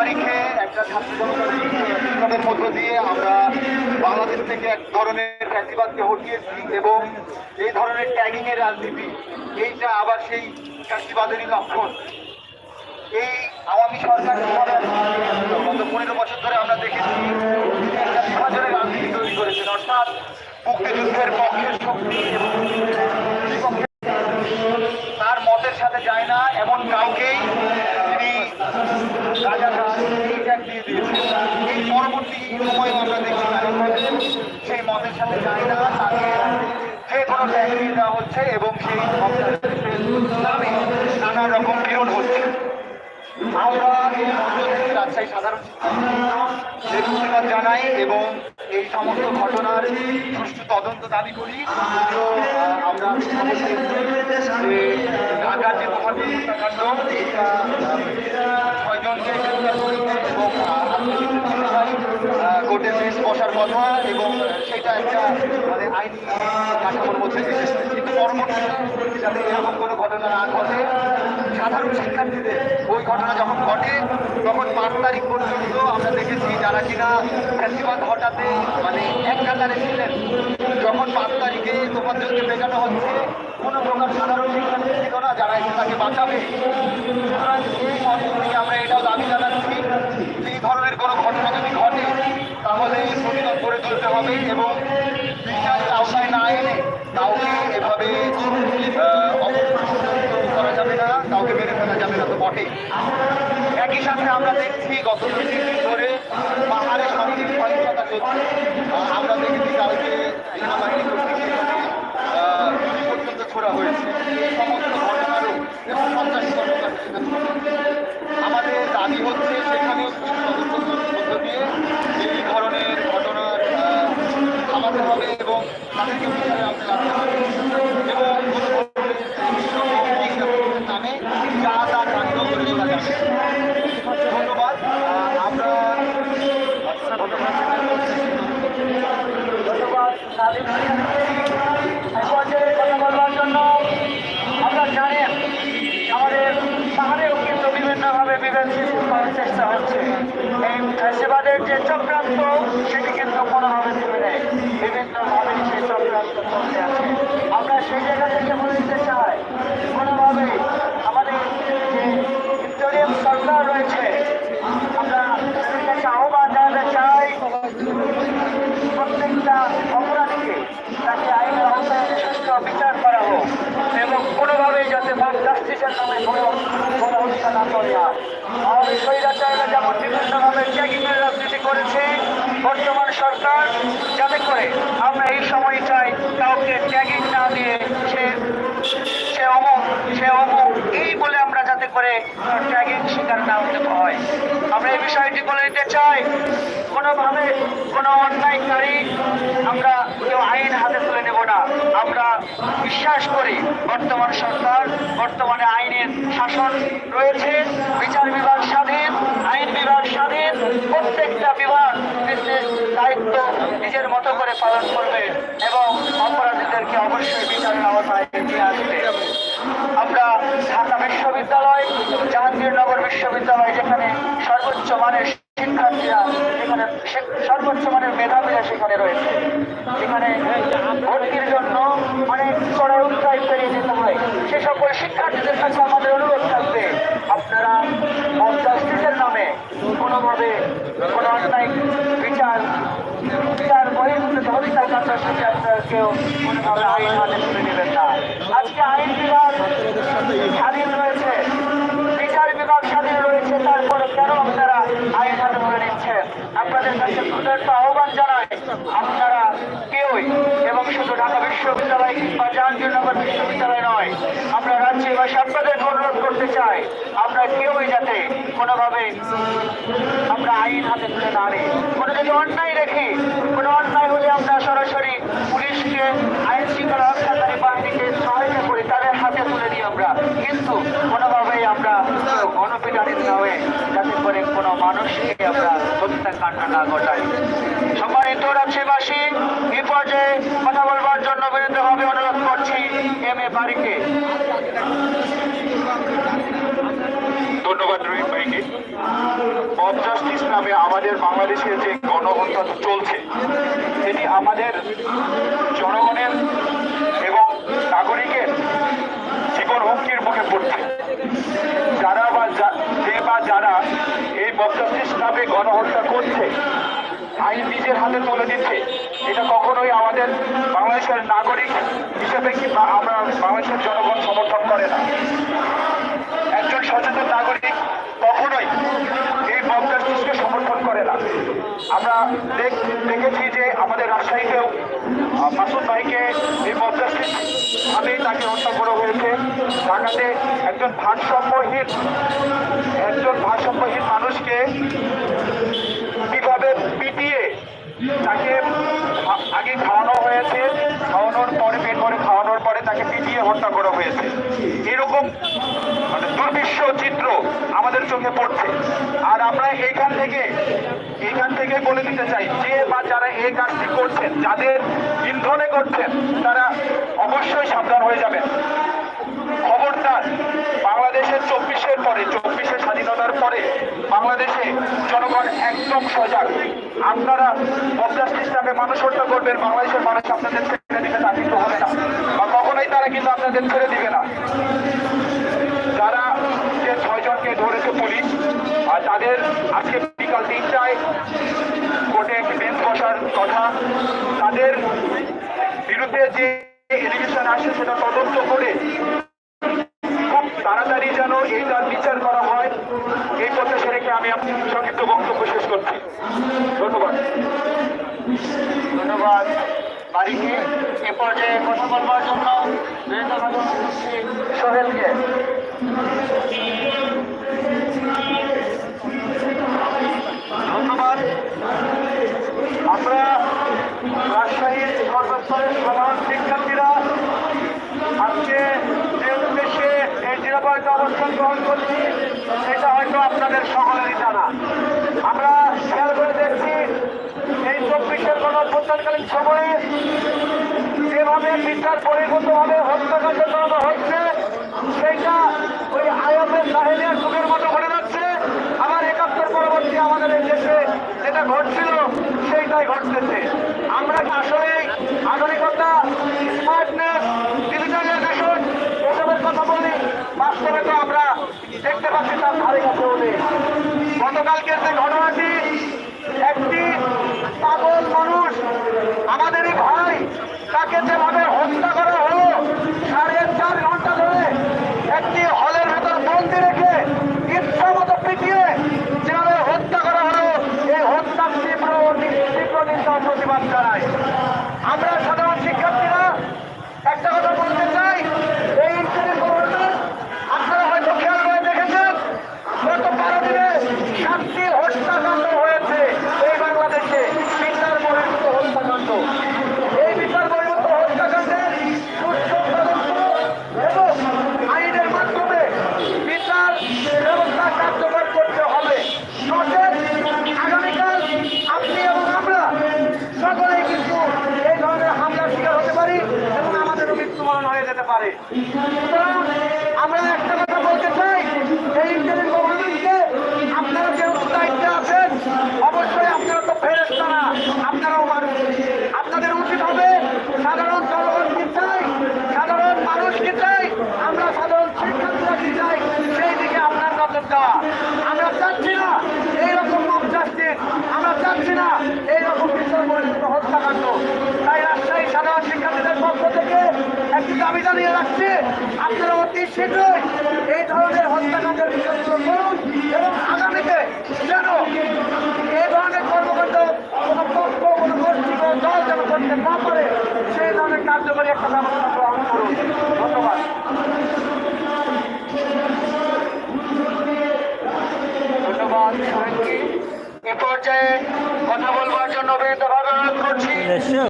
তারিখে একটা ছাত্র জনতার বিক্ষোভের মধ্য দিয়ে আমরা বাংলাদেশ থেকে এক ধরনের ফ্যাসিবাদকে হটিয়েছি এবং এই ধরনের ট্যাগিং এর রাজনীতি, এইটা আবার সেই ফ্যাসিবাদেরই লক্ষণ। এই আওয়ামী সরকার গত পনেরো বছর ধরে আমরা দেখেছি একটা বিভাজনের রাজনীতি তৈরি করেছেন, অর্থাৎ মুক্তিযুদ্ধের পক্ষের শক্তি এবং বিপক্ষের তার মতের সাথে যায় না এমন কাউকেই তিনি রাজাকার এই ট্যাগ দিয়ে দিয়েছেন এই পরবর্তী সময়ে আমরা দেখি নারীভাবে সেই হচ্ছে এবং সেই নামে নানা রকম হচ্ছে আমরা এই রাজশাহী সাধারণ প্রতিবাদ জানাই এবং এই সমস্ত ঘটনার সুষ্ঠু তদন্ত দাবি করি আমরা ঢাকার যে মহাবীর ছয়জনকে কোর্টে বেশ বসার কথা এবং সেটা একটা মানে আইনি কাঠামোর মধ্যে এসেছে কিন্তু পরবর্তীতে যাতে এরকম কোনো ঘটনা না ঘটে। সাধারণ শিক্ষার্থীদের ওই ঘটনা যখন ঘটে, তখন পাঁচ তারিখ পর্যন্ত আমরা দেখেছি যারা কিনা ফ্যাসিবাদ হটাতে মানে এক কাতারে ছিলেন। যখন পাঁচ তারিখে তোফাজ্জলকে পেটানো হচ্ছে, কোনো প্রকার সাধারণ শিক্ষার্থী ছিল না যারা এসে তাকে বাঁচাবে। সুতরাং এই মঞ্চ থেকে আমরা এটাও দাবি জানাচ্ছি যে এই ধরনের কোনো ঘটনা যদি ঘটে তাহলে প্রতিরোধ করে তুলতে হবে এবং বিচারের আওতায় না এনে কাউকে এভাবে আহ, অপপ্রতিষ্ঠিত করা যাবে না কাউকে মেরে ফেলা যাবে না তো বটে একই সাথে আমরা দেখছি গত দুই তিন দিন ধরে পাহাড়ে শান্তির সহিংসতা চলছে। আমরা দেখেছি কালকে সেনাবাহিনী সেখানে পর্যন্ত ছোড়া হয়েছে। সমস্ত ঘটনারও এবং কর্মকাণ্ড আমাদের দাবি হচ্ছে তদন্ত মধ্য দিয়ে এই ধরনের ঘটনার থামাতে হবে এবং তাদেরকে বিচারে আনতে রাখতে হবে এবং কোনো ধরনের নামে যা তা কাণ্ড করে চলা যাবে ধন্যবাদ আহ, আমরা ধন্যবাদ স্বাধীন এই পর্যায়ে কথা বলবার জন্য আপনারা জানেন আমাদের পাহাড়েও কিন্তু বিভিন্নভাবে বিভেদ সৃষ্টি করার চেষ্টা হচ্ছে এই ফ্যাসিবাদের যে চক্রান্ত সেটি কিন্তু কোনোভাবে থেমে নেই বিভিন্নভাবে সেই চক্রান্ত চলতে আছে আমরা সেই জায়গা থেকে বলে দিতে চাই কোনোভাবেই আমাদের যে ভিক্টোরিয়ান সরকার রয়েছে আমরা তাদের কাছে আহ্বান জানাতে চাই প্রত্যেকটা অপরাধীকে তাকে আইনের আওতায় সুষ্ঠু বিচার করা হোক এবং কোনোভাবেই যাতে মব নামে কোনো রাজনীতি করেছে বর্তমান সরকার যাতে করে আমরা এই সময় চাই কাউকে না দিয়ে সে সে সে অমুক এই বলে আমরা যাতে করে ট্যাগিং শিকার না হতে হয়। আমরা এই বিষয়টি বলে দিতে চাই, কোনোভাবে কোনো অন্যায়কারী আমরা কেউ আইন হাতে তুলে নেব না। আমরা বিশ্বাস করি, বর্তমান সরকার, বর্তমানে আইনের শাসন রয়েছে, বিচার বিভাগ স্বাধীন, আইন বিভাগ স্বাধীন, প্রত্যেকটা বিভাগ নিজের দায়িত্ব নিজের মতো করে পালন করবে এবং অপরাধীদেরকে অবশ্যই বিচারের আওতায় নিয়ে আসবে আমরা ঢাকা বিশ্ববিদ্যালয় জাহাঙ্গীরনগর বিশ্ববিদ্যালয় যেখানে সর্বোচ্চ মানের শিক্ষার্থীরা যেখানে শে- সর্বোচ্চ মানের মেধাবীরা সেখানে রয়েছে। সেখানে ভর্তির জন্য অনেক চড়াই উৎসাহ পেরিয়ে যেতে হয়। সে সকল শিক্ষার্থীদের কাছে আমাদের অনুরোধ থাকবে, আপনারা জাস্টিসের নামে কোনোভাবে কোনো অন্যায় বিচার বিচার বহির্ভূত হত্যাকাণ্ডের সাথে আপনারা কেউ কোনোভাবে আইন হাতে তুলে নেবেন না আজকে আইন বিভাগ স্বাধীন রয়েছে বিচার বিভাগ স্বাধীন রয়েছে তারপরে কেন আপনারা আইন হাতে তুলে নিচ্ছেন আপনাদের কাছে ক্ষুদ্র আহ্বান জানাই, আপনারা কেউই এবং শুধু ঢাকা বিশ্ববিদ্যালয় কিংবা জাহাঙ্গীরনগর বিশ্ববিদ্যালয় নয়, আমরা রাজ্যবাসী আপনাদের অনুরোধ করতে চাই, আমরা কেউই যাতে কোনোভাবে আমরা আইন হাতে তুলে না নিই কোনো যদি অন্যায় দেখি, কোনো অন্যায় হলে আমরা সরাসরি পুলিশকে, আইন শৃঙ্খলা রক্ষাকারী বাহিনীকে সহায়তা করি, তাদের হাতে তুলে দিই আমরা। কিন্তু কোনোভাবেই আমরা কেউ গণপিটানিত না হয়ে মানুষকে আমরা হত্যাকাণ্ড না ঘটাই। সম্মানিত রাজ্যবাসী এই পর্যায়ে কথা বলবার জন্য বিনীতভাবে অনুরোধ করছি এম এ বাড়িকে ধন্যবাদ, রহিম ভাইকে। মব নামে আমাদের বাংলাদেশে যে গণহত্যা চলছে এটি আমাদের জনগণের এবং নাগরিকের জীবন হুমকির মুখে পড়ছে। যারা বা যা- বা যারা বক্তাশিস গণহত্যা করছে। আইন নিজের হাতে তুলে দিচ্ছে। এটা কখনোই আমাদের বাংলাদেশের নাগরিক হিসেবে কিংবা আমরা বাংলাদেশের জনগণ সমর্থন করে না। একজন সচেতন নাগরিক কখনোই এই বক্তাশিসকে সমর্থন করে না। আমরা দেখ- দেখেছি যে আমাদের রাজশাহীতেও মাসুদ ভাইকে এই বক্তাশিস ভাবেই তাকে হত্যা করা হয়েছে। ঢাকাতে একজন ভারসাম্যহীন একজন ভারসাম্যহীন মানুষকে কীভাবে পিটিয়ে তাকে আগে খাওয়ানো হয়েছে, খাওয়ানোর পরে, পেট ভরে খাওয়ানোর পরে তাকে পিটিয়ে হত্যা করা হয়েছে। এরকম মানে দুর্বিশ্ব চিত্র আমাদের চোখে পড়ছে। আর আমরা এইখান থেকে এইখান থেকে বলে দিতে চাই, যে বা যারা এই কাজটি করছেন, যাদের ইন্ধনে করছেন, তারা অবশ্যই সাবধান হয়ে যাবেন। খবরদার বাংলাদেশের চব্বিশের পরে চব্বিশের স্বাধীনতার পরে বাংলাদেশে জনগণ একদম সজাগ। আপনারা পঞ্চাশ খ্রিস্টাব্দে মানুষ হত্যা করবেন, বাংলাদেশের মানুষ আপনাদের ছেড়ে দিবে তা কিন্তু হবে না। বা কখনোই তারা কিন্তু আপনাদের ছেড়ে দিবে না। যারা যে ছয়জনকে ধরেছে পুলিশ, আর তাদের আজকে বিকাল তিনটায় কোর্টে একটি বেঞ্চ বসার কথা, তাদের বিরুদ্ধে যে এলিগেশন আসে, সেটা তদন্ত করে তাড়াতাড়ি যেন এই তার বিচার করা হয়। এই প্রত্যাশা রেখে আমি আপনি সংক্ষিপ্ত বক্তব্য শেষ করছি। ধন্যবাদ। ধন্যবাদ। বাড়িকে এ পর্যায়ে কথা বলবার জন্য ধন্যবাদ জানাচ্ছি সোহেলকে ধন্যবাদ আমরা রাজশাহীর সর্বস্তরের সাধারণ শিক্ষার্থীরা আজকে যে উদ্দেশ্যে এই জিরাবাড়িতে অবস্থান গ্রহণ করছি, সেটা হয়তো আপনাদের সকলেরই জানা। আমরা খেয়াল করে দেখছি, এই চব্বিশের গণ অভ্যুত্থানকালীন সময়ে যেভাবে বিচার পরিবর্তনভাবে হত্যাকাণ্ড করানো হচ্ছে, সেইটা ওই আয়ামের সাহেলিয়ার যুগের মতো ঘটে যাচ্ছে। আবার একাত্তর পরবর্তী আমাদের এই দেশে যেটা ঘটছিল, সেইটাই ঘটতেছে। আমরা আসলে আধুনিকতা, স্মার্টনেস ডিজিটালাইজেশন এসবের কথা বলি বাস্তবে তো আমরা দেখতে পাচ্ছি তার ধারে কাছে নেই গতকালকের যে ঘটনাটি একটি পাগল মানুষ আমাদেরই ভাই তাকে যেভাবে হত্যা করা হলো সাড়ে চার ঘণ্টা ধরে একটি হলের ভেতর বন্দি রেখে ইচ্ছা মতো পিটিয়ে যেভাবে হত্যা করা হলো এই হত্যার তীব্র তীব্র নিন্দা ও প্রতিবাদ জানাই আমরা সাধারণ শিক্ষার্থীরা একটা কথা বলতে চাই এই ইনস্টিটিউট গভর্নমেন্ট আপনারা হয়তো খেয়াল করে দেখেছেন গত বারো দিনে সাতটি হত্যাকাণ্ড হয়েছে এই বাংলাদেশে বিচার বহির্ভূত হত্যাকাণ্ড এই বিচার বহির্ভূত হত্যাকাণ্ডের সুষ্ঠু তদন্ত এবং আইনের মাধ্যমে বিচার ব্যবস্থা কার্যকর করতে হবে নচেত আগামীকাল আপনি এবং আমরা সকলেই কিন্তু এই ধরনের হামলার শিকার হতে পারি এবং আমাদেরও মৃত্যুবরণ হয়ে যেতে পারে সুতরাং আমরা একটা কথা বলতে চাই এই ইন্টারিম গভর্নমেন্টকে আপনারা যেহেতু দায়িত্বে আছেন অবশ্যই আপনারা তো ফেরেস্তা না আপনারাও মানুষ আপনাদের উচিত হবে সাধারণ জনগণ কি চাই সাধারণ মানুষ কি চাই আমরা সাধারণ শিক্ষার্থীরা কি চাই সেই দিকে আপনার নজর দেওয়া আমরা চাচ্ছি না এইরকম মব জাস্টিস আমরা চাচ্ছি না এইরকম বিচার পরিচিত হত্যাকাণ্ড তাই রাজশাহী সাধারণ শিক্ষার্থীদের পক্ষ থেকে একটি দাবি জানিয়ে রাখছি আপনারা অতি এই ধরনের হত্যাকাণ্ডের বিচারগুলো করুন এবং যেন এই ধরনের কর্মকাণ্ড